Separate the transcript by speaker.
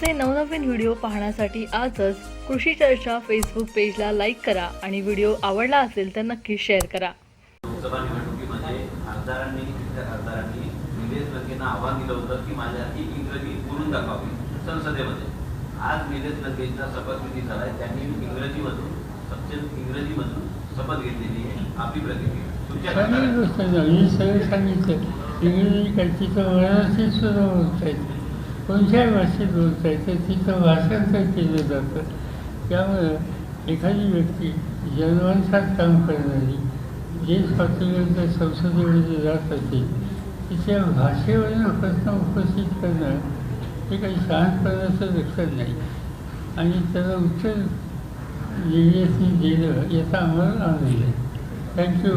Speaker 1: असे नवनवीन व्हिडिओ पाहण्यासाठी आजच कृषी चर्चा फेसबुक पेजला लाईक करा आणि व्हिडिओ आवडला असेल तर नक्की शेअर करा.
Speaker 2: लोकसभा निवडणुकीमध्ये खासदारांनी खासदारांनी निलेश लंकेंना आव्हान दिलं होतं की माझ्यासाठी इंग्रजी बोलून दाखवावी संसदेमध्ये. आज निलेश लंकेंचा शपथविधी झाला आहे त्यांनी इंग्रजीमधून सपशेल इंग्रजीमधून शपथ घेतलेली आहे आपली प्रतिक्रिया.
Speaker 3: सगळं सांगितलं. इंग्रजी मराठीत सुद्धा कोणत्याही भाषेत बोलता येतं तिथं भाषांतर केलं जातं. त्यामुळं एखादी व्यक्ती जन्मांसात काम करणारी जे पातळीवरच्या संसदेमध्ये जात असेल तिच्या भाषेवरून प्रश्न उपस्थित करणं हे काही शहाणपणाचं लक्षण नाही. आणि त्याला उत्तर लिहिण्याची दिलं याचा आम्हाला आनंद आहे थँक्यू